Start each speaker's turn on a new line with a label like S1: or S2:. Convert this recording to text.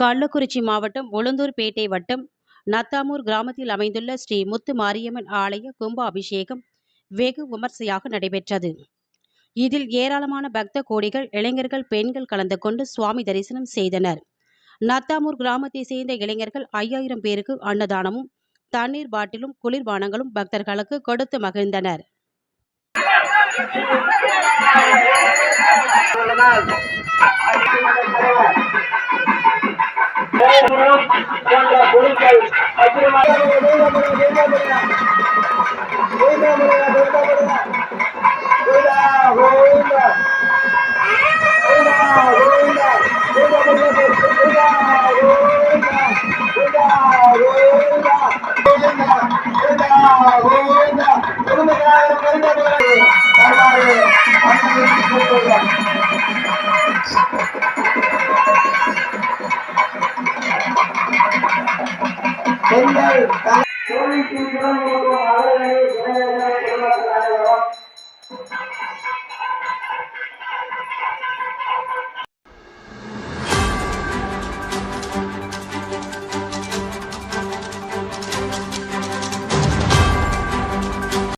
S1: கள்ளக்குறிச்சி மாவட்டம் உளுந்தூர்பேட்டை வட்டம் நத்தாமூர் கிராமத்தில் அமைந்துள்ள ஸ்ரீ முத்து மாரியம்மன் ஆலய கும்பாபிஷேகம் வெகு விமர்சையாக நடைபெற்றது. இதில் ஏராளமான பக்த கோடிகள் இளைஞர்கள் பெண்கள் கலந்து கொண்டு சுவாமி தரிசனம் செய்தனர். நத்தாமூர் கிராமத்தை சேர்ந்த இளைஞர்கள் ஐயாயிரம் பேருக்கு அன்னதானமும் தண்ணீர் பாட்டிலும் குளிர்பானங்களும் பக்தர்களுக்கு கொடுத்து மகிழ்ந்தனர்.
S2: আমরা বলি চাই கோவிலுக்கு கிளம்பும் அவர்களை